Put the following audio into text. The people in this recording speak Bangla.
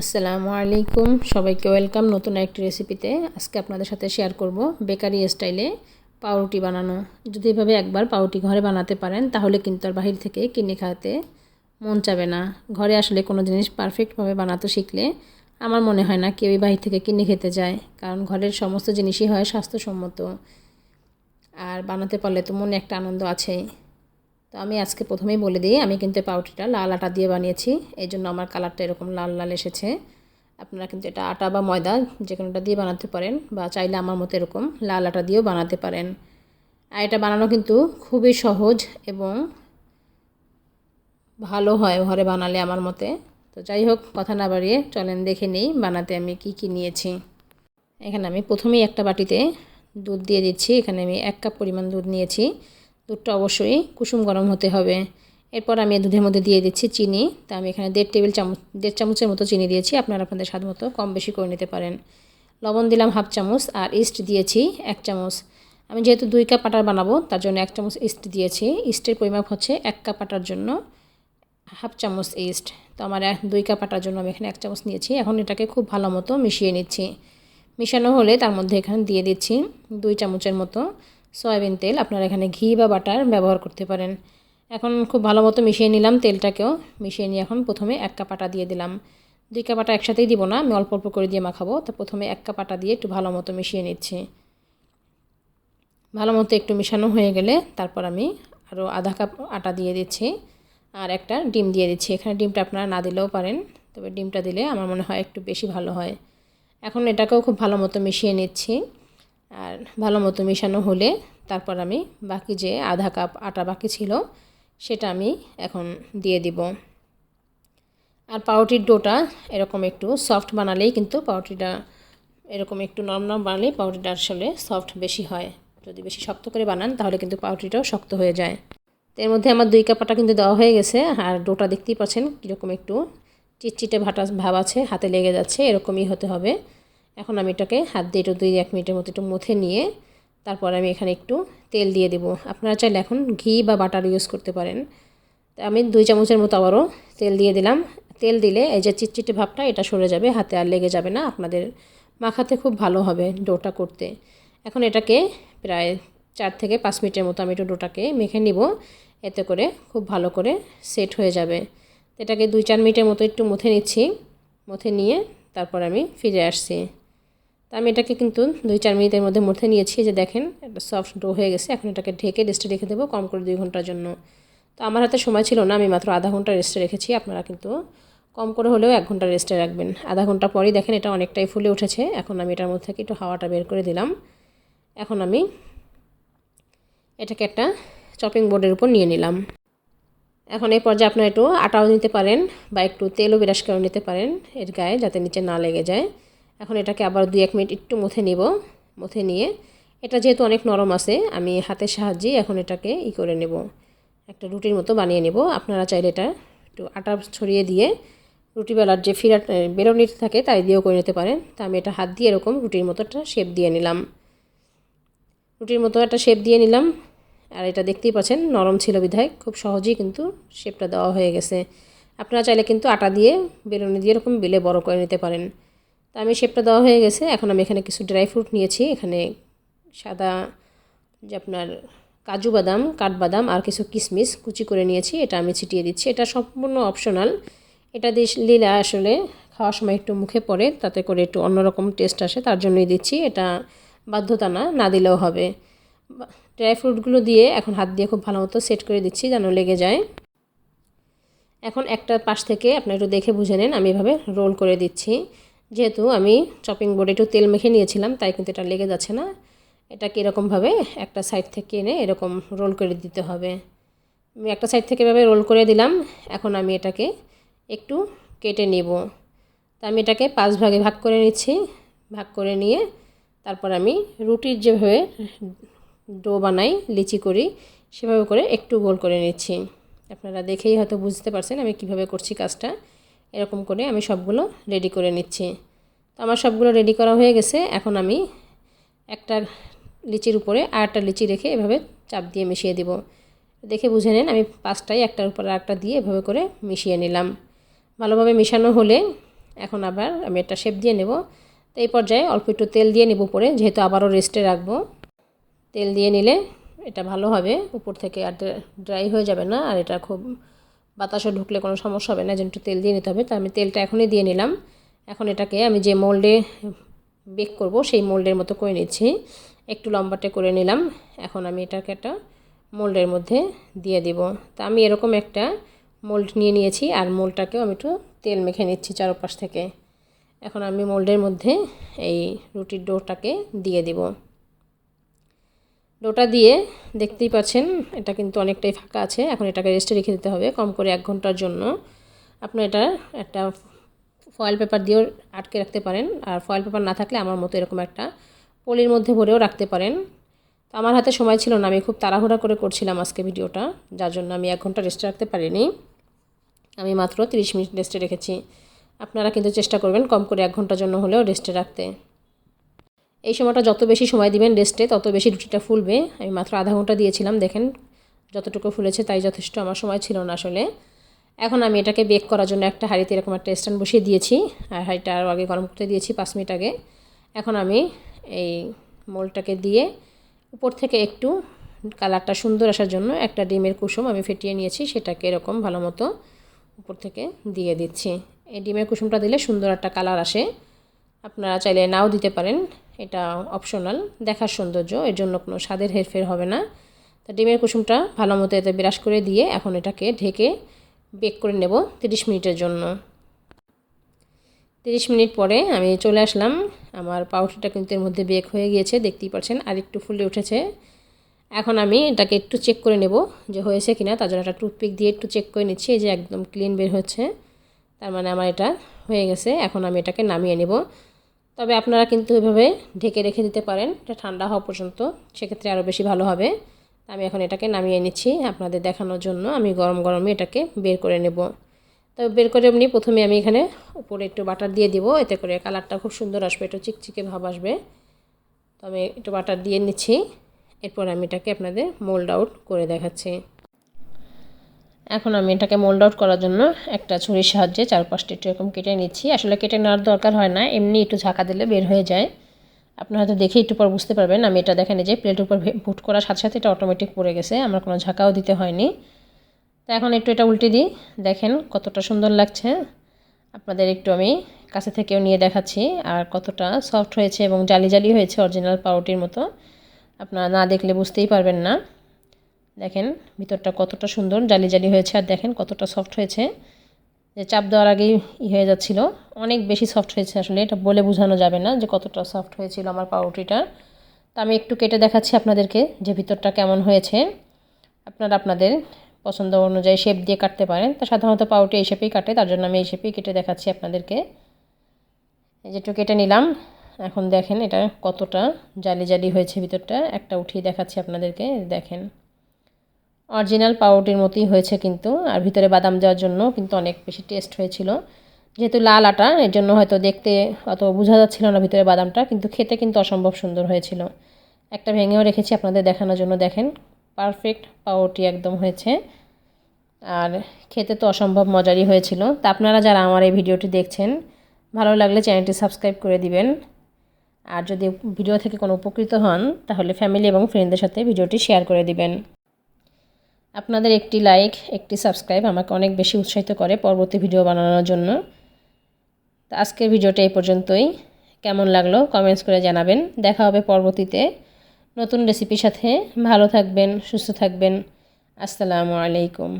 আসসালামু আলাইকুম। সবাইকে ওয়েলকাম নতুন একটি রেসিপিতে। আজকে আপনাদের সাথে শেয়ার করব বেকারি স্টাইলে পাউরুটি বানানো। যদি এভাবে একবার পাউরুটি ঘরে বানাতে পারেন, তাহলে কিন্তু আর বাহির থেকে কিনে খাওয়াতে মন চাবে না। ঘরে আসলে কোনো জিনিস পারফেক্টভাবে বানাতে শিখলে আমার মনে হয় না কেউই বাহির থেকে কিনে খেতে যায় কারণ ঘরের সমস্ত জিনিসই হয় স্বাস্থ্যসম্মত। আর বানাতে পারলে তো মনে একটা আনন্দ আছেই। তো আমি আজকে প্রথমেই বলে দিই, আমি কিন্তু পাউটিটা লাল আটা দিয়ে বানিয়েছি। এই জন্য আমার কালারটা এরকম লাল লাল এসেছে। আপনারা কিন্তু এটা আটা বা ময়দা যে কোনোটা দিয়ে বানাতে পারেন বা চাইলে আমার মতো এরকম লাল আটা দিয়েও বানাতে পারেন। আর এটা বানানো কিন্তু খুবই সহজ এবং ভালো হয় ঘরে বানালে আমার মতে। তো যাই হোক, কথা না বাড়িয়ে চলেন দেখে নেই বানাতে আমি কি কি নিয়েছি। এখানে আমি প্রথমেই একটা বাটিতে দুধ দিয়ে দিচ্ছি। এখানে আমি এক কাপ পরিমাণ দুধ নিয়েছি। দুধটা অবশ্যই কুসুম গরম হতে হবে। এরপর আমি দুধের মধ্যে দিয়ে দিচ্ছি চিনি। তা আমি এখানে দেড় টেবিল চামচ, দেড় চামচের মতো চিনি দিয়েছি। আপনারা আপনাদের স্বাদ মতো কম বেশি করে নিতে পারেন। লবণ দিলাম হাফ চামচ আর ইস্ট দিয়েছি এক চামচ। আমি যেহেতু দুই কাপ আটার বানাবো, তার জন্য এক চামচ ইস্ট দিয়েছি। ইস্টের পরিমাপ হচ্ছে এক কাপ আটার জন্য হাফ চামচ ইস্ট। তো আমার দুই কাপ আটার জন্য আমি এখানে এক চামচ নিয়েছি। এখন এটাকে খুব ভালো মতো মিশিয়ে নিচ্ছি। মিশানো হলে তার মধ্যে এখানে দিয়ে দিচ্ছি দুই চামচের মতো সয়াবিন তেল, আপনারা এখানে ঘি বা বাটার ব্যবহার করতে পারেন। এখন খুব ভালো মতো মিশিয়ে নিলাম তেলটাকেও। মিশিয়ে নিয়ে এখন প্রথমে এক কাপ আটা দিয়ে দিলাম। দুই কাপ আটা একসাথেই দিব না, আমি অল্প অল্প করে দিয়ে মাখাবো। তো প্রথমে এক কাপ আটা দিয়ে একটু ভালো মতো মিশিয়ে নিচ্ছি। ভালো মতো একটু মিশানো হয়ে গেলে তারপর আমি আরও আধা কাপ আটা দিয়ে দিচ্ছি আর একটা ডিম দিয়ে দিচ্ছি। এখানে ডিমটা আপনারা না দিলেও পারেন, তবে ডিমটা দিলে আমার মনে হয় একটু বেশি ভালো হয়। এখন এটাকেও খুব ভালো মতো মিশিয়ে নিচ্ছি। আর ভালো মতো মেশানো হলে তারপর আমি বাকি যে আধা কাপ আটা বাকি ছিল, সেটা আমি এখন দিয়ে দিব। আর পাউরুটির ডোটা এরকম একটু সফট বানালেই কিন্তু পাউরুটিটা এরকম একটু নরম নরম বানালেই পাউরুটিটা আসলে সফট বেশি হয়। যদি বেশি শক্ত করে বানান, তাহলে কিন্তু পাউরুটিটাও শক্ত হয়ে যায়। তো এর মধ্যে আমার দুই কাপ আটা কিন্তু দেওয়া হয়ে গেছে, আর ডোটা দেখতেই পাচ্ছেন কীরকম একটু চিটচিটে ভাটা ভাব আছে, হাতে লেগে যাচ্ছে, এরকমই হতে হবে। এখন আমি এটাকে হাত দিয়ে একটু দুই এক মিনিটের মতো একটু মুথে নিয়ে তারপর আমি এখানে একটু তেল দিয়ে দেবো। আপনারা চাইলে এখন ঘি বা বাটার ইউজ করতে পারেন। আমি দুই চামচের মতো আবারও তেল দিয়ে দিলাম। তেল দিলে এই যে চিটচিটে ভাবটা এটা সরে যাবে, হাতে আর লেগে যাবে না। আপনাদের মাখাতে খুব ভালো হবে ডোটা করতে। এখন এটাকে প্রায় চার থেকে পাঁচ মিনিটের মতো আমি একটু ডোটাকে মেখে নিব। এতে করে খুব ভালো করে সেট হয়ে যাবে। এটাকে দুই চার মিনিটের মতো একটু মুথে নিচ্ছি। মুথে নিয়ে তারপর আমি ফিরে আসছি। আমি এটাকে কিন্তু দুই চার মিনিটের মধ্যে মধ্যে নিয়েছি যে দেখেন, একটা সফট ডো হয়ে গেছে। এখন এটাকে ঢেকে রেস্টে রেখে দেবো কম করে দুই ঘণ্টার জন্য। তো আমার হাতে সময় ছিল না, আমি মাত্র আধা ঘণ্টা রেস্টে রেখেছি। আপনারা কিন্তু কম করে হলেও এক ঘণ্টা রেস্টে রাখবেন। আধা ঘণ্টা পরেই দেখেন এটা অনেকটাই ফুলে উঠেছে। এখন আমি এটার মধ্যে থেকে একটু হাওয়াটা বের করে দিলাম। এখন আমি এটাকে একটা চপিং বোর্ডের উপর নিয়ে নিলাম। এখন এই পর্যায়ে আপনারা একটু আটাও নিতে পারেন বা একটু তেলও বিরাস করে নিতে পারেন এর গায়ে, যাতে নিচে না লেগে যায়। এখন এটাকে আবার দুই, এক মিনিট একটু মুথে নিব। মুথে নিয়ে, এটা যেহেতু অনেক নরম আছে, আমি হাতের সাহায্যে এখন এটাকে ই করে নেব। একটা রুটির মতো বানিয়ে নেব। আপনারা চাইলে এটা একটু আটা ছড়িয়ে দিয়ে রুটি বেলার যে ফিরা বেরোনির থাকে তাই দিয়েও করে নিতে পারেন। তা আমি এটা হাত দিয়ে এরকম রুটির মতো একটা শেপ দিয়ে নিলাম। রুটির মতো একটা শেপ দিয়ে নিলাম। আর এটা দেখতেই পাচ্ছেন, নরম ছিল বিধায়। খুব সহজেই কিন্তু শেপটা দেওয়া হয়ে গেছে। আপনারা চাইলে কিন্তু আটা দিয়ে বেরোনি দিয়ে এরকম বেলে বড় করে নিতে পারেন। তা আমি শেপটা দেওয়া হয়ে গেছে। এখন আমি এখানে কিছু ড্রাই ফ্রুট নিয়েছি। এখানে সাদা যে আপনার কাজু বাদাম, কাঠবাদাম আর কিছু কিশমিশ কুচি করে নিয়েছি। এটা আমি ছিটিয়ে দিচ্ছি। এটা সম্পূর্ণ অপশনাল এটা দিলে আসলে খাওয়ার সময় একটু মুখে পড়ে, তাতে করে একটু অন্যরকম টেস্ট আসে, তার জন্যই দিচ্ছি। এটা বাধ্যতা না না দিলেও হবে। ড্রাই ফ্রুটগুলো দিয়ে এখন হাত দিয়ে খুব ভালো মতো সেট করে দিচ্ছি যেন লেগে যায়। এখন একটা পাশ থেকে আপনার একটু দেখে বুঝে নেন। আমি এভাবে রোল করে দিচ্ছি। যেহেতু আমি চপিং বোর্ডে একটু তেল মেখে নিয়েছিলাম, তাই কিন্তু এটা লেগে যাচ্ছে না। এটাকে এরকমভাবে একটা সাইড থেকে এনে এরকম রোল করে দিতে হবে। আমি একটা সাইড থেকে এভাবে রোল করে দিলাম, এখন আমি এটাকে একটু কেটে নেব। তা আমি এটাকে পাঁচ ভাগে ভাগ করে নিচ্ছি। ভাগ করে নিয়ে তারপর আমি রুটির যেভাবে ডো বানাই, লিচি করি, সেভাবে করে একটু গোল করে নিচ্ছি। আপনারা দেখেই হয়তো বুঝতে পারছেন আমি কীভাবে করছি কাজটা। এরকম করে আমি সবগুলো রেডি করে নিচ্ছি। তো আমার সবগুলো রেডি করা হয়ে গেছে। এখন আমি একটা লিচির উপরে আর একটা লিচি রেখে এভাবে চাপ দিয়ে মিশিয়ে দিব। দেখে বুঝে নেন, আমি পাঁচটাই একটার উপর একটা দিয়ে এভাবে করে মিশিয়ে নিলাম। ভালোভাবে মিশানো হলে এখন আবার আমি একটা শেপ দিয়ে নেব। তো এই পর্যায়ে অল্প একটু তেল দিয়ে নেব উপরে, যেহেতু আবারও রেস্টে রাখব। তেল দিয়ে নিলে এটা ভালো হবে, উপর থেকে আর ড্রাই হয়ে যাবে না, আর এটা খুব বাতাসে ঢুকলে কোনো সমস্যা হবে না একটু তেল দিয়ে নিতে হবে। তো আমি তেলটা এখনই দিয়ে নিলাম। এখন এটাকে আমি যে মোল্ডে বেক করব, সেই মোল্ডের মতো করে নিচ্ছি। একটু লম্বাটে করে নিলাম। এখন আমি এটাকে একটা মোল্ডের মধ্যে দিয়ে দিব। তা আমি এরকম একটা মোল্ড নিয়ে নিয়েছি, আর মোল্ডটাকেও আমি একটু তেল মেখে নিচ্ছি চারপাশ থেকে। এখন আমি মোল্ডের মধ্যে এই রুটির ডোটাকে দিয়ে দিব। ডোটা দিয়ে দেখতেই পাচ্ছেন, এটা কিন্তু অনেকটাই ফাঁকা আছে। এখন এটাকে রেস্টে রেখে দিতে হবে কম করে এক ঘণ্টার জন্য। আপনার এটা একটা ফয়েল পেপার দিয়েও আটকে রাখতে পারেন। আর ফয়েল পেপার না থাকলে আমার মতো এরকম একটা পলির মধ্যে ভরেও রাখতে পারেন। তো আমার হাতে সময় ছিল না, আমি খুব তাড়াহুড়া করে করছিলাম আজকে ভিডিওটা, যার জন্য আমি এক ঘণ্টা রেস্টে রাখতে পারিনি। আমি মাত্র 30 মিনিট রেস্টে রেখেছি। আপনারা কিন্তু চেষ্টা করবেন কম করে এক ঘণ্টার জন্য হলেও রেস্টে রাখতে। এই সময়টা যত বেশি সময় দিবেন রেস্টে তত বেশি রুটিটা ফুলবে। আমি মাত্র আধা ঘণ্টা দিয়েছিলাম, দেখেন যতটুকু ফুলেছে তাই যথেষ্ট আমার সময় ছিল না আসলে। এখন আমি এটাকে বেক করার জন্য একটা হাঁড়িতে এরকম একটা স্ট্যান্ড বসিয়ে দিয়েছি, আর হাঁড়িটা আরও আগে গরম করতে দিয়েছি পাঁচ মিনিট আগে। এখন আমি এই মোলটাকে দিয়ে উপর থেকে একটু কালারটা সুন্দর আসার জন্য একটা ডিমের কুসুম আমি ফেটিয়ে নিয়েছি, সেটাকে এরকম ভালো মতো উপর থেকে দিয়ে দিচ্ছি। এই ডিমের কুসুমটা দিলে সুন্দর একটা কালার আসে। আপনারা চাইলে নাও দিতে পারেন। এটা অপশনাল দেখার সৌন্দর্য, এর জন্য কোনো স্বাদের হেরফের হবে না। তা ডিমের কুসুমটা ভালো মতো এতে বিরাস করে দিয়ে এখন এটাকে ঢেকে বেক করে নেব তিরিশ মিনিটের জন্য। তিরিশ মিনিট পরে আমি চলে আসলাম। আমার পাউরুটিটা কিন্তু এর মধ্যে বেক হয়ে গিয়েছে, দেখতেই পাচ্ছেন আর একটু ফুলে উঠেছে। এখন আমি এটাকে একটু চেক করে নেব যে হয়েছে কিনা, তার জন্য একটা টুথপিক দিয়ে একটু চেক করে নিচ্ছি, এই যে একদম ক্লিন বের হচ্ছে। তার মানে আমার এটা হয়ে গেছে, এখন আমি এটাকে নামিয়ে নেব। তবে আপনারা কিন্তু এভাবে ঢেকে রেখে দিতে পারেন। এটা ঠান্ডা হওয়া পর্যন্ত সেক্ষেত্রে আরও বেশি ভালো হবে। আমি এখন এটাকে নামিয়ে নিচ্ছি আপনাদের দেখানোর জন্য। আমি গরম গরমে এটাকে বের করে নেব। তবে বের করে এমনি প্রথমে আমি এখানে উপরে একটু বাটার দিয়ে দিব। এতে করে কালারটা খুব সুন্দর আসবে, একটু চিকচিকে ভাব আসবে। তো আমি একটু বাটার দিয়ে নিচ্ছি। এরপর আমি এটাকে আপনাদের মোল্ড আউট করে দেখাচ্ছি। এখন আমি এটাকে মোল্ড আউট করার জন্য একটা ছুরির সাহায্যে চারপাশটা একটু এরকম কেটে নিচ্ছি। আসলে কেটে নেওয়ার দরকার হয় না, এমনি একটু ঝাঁকা দিলে বের হয়ে যায়। আপনারা হয়তো দেখে একটু পর বুঝতে পারবেন, আমি এটা দেখেন যে প্লেটের উপর ভুট করার সাথে সাথে এটা অটোমেটিক পড়ে গেছে, আমার কোনো ঝাঁকাও দিতে হয়নি। তো এখন একটু এটা উল্টে দিই, দেখেন কতটা সুন্দর লাগছে। আপনাদের একটু আমি কাছে থেকেও নিয়ে দেখাচ্ছি, আর কতটা সফট হয়েছে এবং জালি জালি হয়েছে অরিজিনাল পাউরুটির মতো। আপনারা না দেখলে বুঝতেই পারবেন না। দেখেন, ভিতরটা কতটা সুন্দর, জালি জালি হয়েছে, আর দেখেন কতটা সফট হয়েছে। যে চাপ দেওয়ার আগেই ই হয়ে যাচ্ছিল। অনেক বেশি সফট হয়েছে আসলে, এটা বলে বোঝানো যাবে না যে কতটা সফট হয়েছিল আমার পাউরুটিটা। তো আমি একটু কেটে দেখাচ্ছি আপনাদেরকে যে ভিতরটা কেমন হয়েছে। আপনারা আপনাদের পছন্দ অনুযায়ী শেপ দিয়ে কাটতে পারেন। তা সাধারণত পাউরুটি এই শেপেই কাটে, তার জন্য আমি এই শেপেই কেটে দেখাচ্ছি আপনাদেরকে। এই যেটু কেটে নিলাম। এখন দেখেন এটা কতটা জালি জালি হয়েছে ভিতরটা। একটা উঠিয়ে দেখাচ্ছি আপনাদেরকে, দেখেন। অরিজিনাল পাউরুটির মতোই হয়েছে কিন্তু, আর ভিতরে বাদাম দেওয়ার জন্য কিন্তু অনেক বেশি টেস্ট হয়েছিল। যেহেতু লাল আটা, এর জন্য হয়তো দেখতে অত বোঝা যাচ্ছিল না ভিতরে বাদামটা, কিন্তু খেতে কিন্তু অসম্ভব সুন্দর হয়েছিল। একটা ভেঙেও রেখেছি আপনাদের দেখানোর জন্য, দেখেন। পারফেক্ট পাউরুটি একদম হয়েছে। আর খেতে তো অসম্ভব মজারই হয়েছিল। তা আপনারা যারা আমার এই ভিডিওটি দেখছেন, ভালো লাগলে চ্যানেলটি সাবস্ক্রাইব করে দিবেন। আর যদি ভিডিও থেকে কোনো উপকৃত হন, তাহলে ফ্যামিলি এবং ফ্রেন্ডদের সাথে ভিডিওটি শেয়ার করে দিবেন। আপনাদের একটি লাইক একটি সাবস্ক্রাইব আমাকে অনেক বেশি উৎসাহিত করে পরবর্তী ভিডিও বানানোর জন্য। তো আজকের ভিডিওটা এই পর্যন্তই। কেমন লাগল কমেন্টস করে জানাবেন। দেখা হবে পরবর্তীতে নতুন রেসিপির সাথে। ভালো থাকবেন, সুস্থ থাকবেন। আসসালামু আলাইকুম।